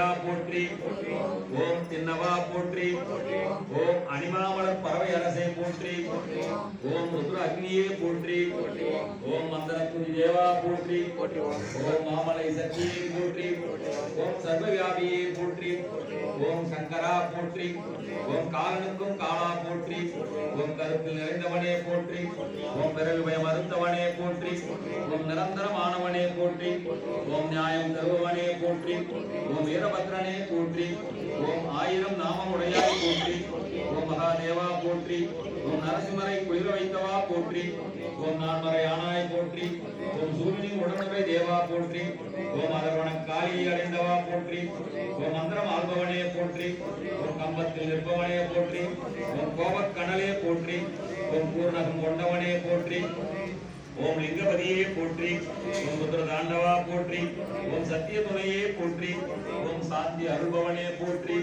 முருகா போற்றி. ஓம் தின்னவா போற்றி. ஓம் அனிமாமலர் பறவை அரசை போற்றி. ஓம் ருத்ர அக்னியே போற்றி. ஓம் மந்தரத்துதி தேவா போற்றி. ஓம் மாமலை சக்தியை போற்றி. ஓம் சர்வவியாபியை போற்றி. ஓம் சங்கரா போற்றி. ஓம் காலனுக்கும் காலா போற்றி. உன் கருத்தில் நிறைந்தவனே போற்றி. உன் பிறகு பயம் மறுத்தவனே போற்றி. ஓம் நிரந்தரமானவனே போற்றி. ஓம் நியாயம் தருபவனே போற்றி. ஓம் வீரபத்ரனே போற்றி. ஓம் ஆயிரம் நாமமுடையாய் போற்றி. ஓம் மகாதேவா போற்றி. ஓம் நரசிம்மரை குளிர வைத்தவா போற்றி ஓம் நான்மறை ஆனாய் போற்றி ஓம் சூரியனின் உடனவை தேவா போற்றி ஓம் அதர்வன காலியை அடைந்தவா போற்றி ஓம் மந்திரம் ஆள்பவனே போற்றி ஓம் கம்பத்தில் நிற்பவனே போற்றி ஓம் கோபக்கடலே போற்றி ஓம் பூர்ணகம் கொண்டவனே போற்றி ஓம் லிங்கபதியே போற்றி ஓம் ருத்ர தாண்டவா போற்றி ஓம் சத்திய துணையே போற்றி ஓம் சாந்தி அருள்பவனே போற்றி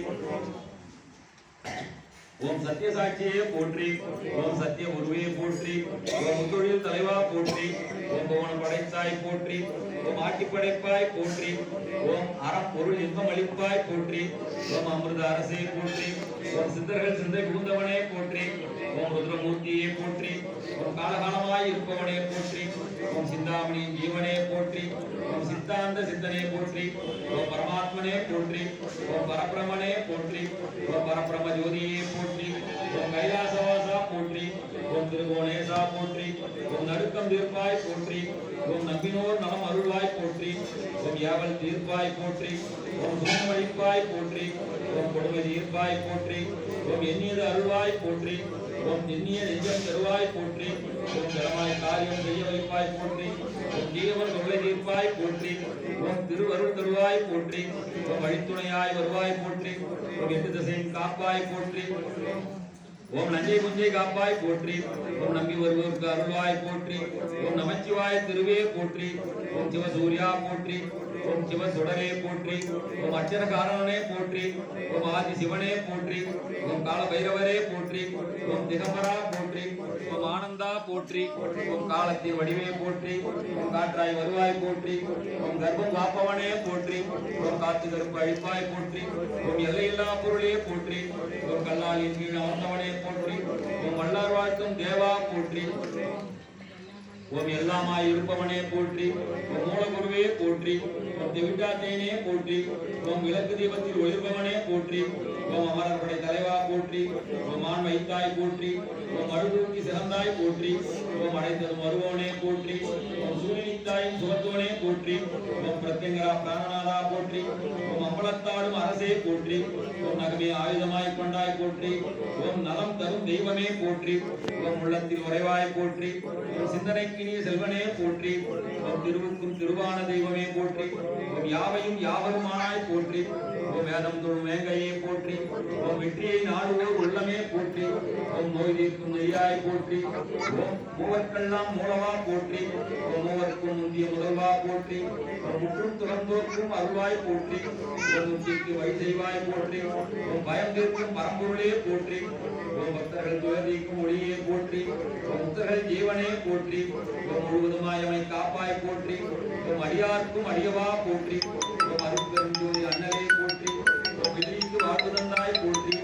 ஓம் சத்திய சாட்சியே போற்றி ஓம் சத்திய உருவையை போற்றி ஓம் தொழில் தலைவா போற்றி ஓம் புவன படைத்தாய் போற்றி ஓம் ஆட்டி படைப்பாய் போற்றி ஓம் அறம் பொருள் இன்பம் அளிப்பாய் போற்றி ஓம் அமிர்த அரசே போற்றி ஓம் சித்தர்கள் சிந்தை புகுந்தவனே போற்றி ஓம் ருத்ரமூர்த்தியே போற்றி ஓம் காலகாலமாய் இருப்பவனே போற்றி ஓம் சிந்தாமணி ஜீவனே போற்றி ஓம் சித்தாந்த சித்தனே போற்றி ஓம் பரமாத்மனே போற்றி ஓம் பரபிரமனே போற்றி ஓம் பரபிரம ஜோதியே ஓம் திருகோணேசா போற்றி உன் நடுக்கம் தீர்ப்பாய் போற்றி உன் நம்பினோர் நலம் அருள்வாய் போற்றி உன் யாவல் தீர்ப்பாய் போற்றி உன் சூழ்மழிப்பாய் போற்றி உன் கொடுமை தீர்ப்பாய் போற்றி உன் எண்ணியது அருள்வாய் போற்றி உன் எண்ணிய நெஞ்சம் தருவாய் போற்றி உன் தரமாய் காரியம் செய்ய வைப்பாய் போற்றி உன் ஜீவன் தொல்லை தீர்ப்பாய் போற்றி உன் திருவருள் தருவாய் போற்றி உன் வழித்துணையாய் வருவாய் போற்றி உன் எட்டு திசையின் காப்பாய் போற்றி ஓம் நஞ்சை புஞ்சை காப்பாய் போற்றி ஓம் நம்பி வருவோருக்கு அருள்வாய் போற்றி ஓம் நமச்சிவாய் திருவே போற்றி ஓம் சிவசூர்யா போற்றி ஓம் சிவ சுடரே போற்றி ஓம் அச்சர காரணனே போற்றி ஓம் ஆதி சிவனே போற்றி ஓம் கால பைரவரே போற்றி ஓம் திகம்பரா போற்றி ஓம் ஆனந்தா போற்றி ஓம் காலத்தின் வடிவே போற்றி ஓம் காற்றாய் வருவாய் போற்றி ஓம் கர்ப்பம் காப்பவனே போற்றி ஓம் காத்து கருப்பு அழிப்பாய் போற்றி ஓம் எல்லையில்லா பொருளே போற்றி ஓம் கல்லாலின் கீழ் அமர்ந்தவனே போற்றி. உம் வல்லார் வாழ்த்தும் தேவா போற்றி. உம் எல்லாமாய் இருப்பவனே போற்றி. ஓம் மூலகுருவே போற்றி. ஓம் திவிட்டாத்தேனே போற்றி. உம் விளக்கு தீபத்தில் ஒளிர்பவனே போற்றி. உம் அமரர்படை தலைவா போற்றி. உம் ஆண் வைத்தாய் போற்றி. உம் அழுதூக்கி சிறந்த சிறந்தாய் போற்றி ஓம் அடைந்ததும் வருவோனே போற்றி ஓம் சூரியனித்தாயின் சுகத்தோனே போற்றி ஓம் பிரத்யங்கரா பிராணநாதா போற்றி ஓம் அம்பலத்தாடும் அரசே போற்றி ஓம் நகமே ஆயுதமாய் கொண்டாய் போற்றி ஓம் நலம் தரும் தெய்வமே போற்றி ஓம் உள்ளத்தில் உறைவாய் போற்றி ஓம் சிந்தனைக்கினிய செல்வனே போற்றி ஓம் திருவுக்கும் திருவான தெய்வமே போற்றி ஓம் யாவையும் யாவருமானாய் போற்றி ஓம் வேதம் தொழும் வேங்கையே போற்றி ஓம் வெற்றியை நாடுவோர் உள்ளமே போற்றி ஓம் நோய் தீர்க்கும் நெய்யாய் போற்றி மூவர்க்கெல்லாம் மூலவா போற்றி மூவர்க்கும் முந்திய முதல்வா போற்றி முற்றும் துறந்தோர்க்கும் அருள்வாய் போற்றி முந்திக்கு வைசெய்வாய் போற்றி பயம் தீர்க்கும் பரம்பொருளே போற்றி பக்தர்கள் துயர்நீக்கும் ஒளியே போற்றி முக்தர்கள் ஜீவனே போற்றி முழுவதுமாயமை காப்பாய் போற்றி அடியார்க்கும் அடியவா போற்றி அருட்பெருஞ்சோதி அண்ணலே போற்றி வாழ்வதந்தாய் போற்றி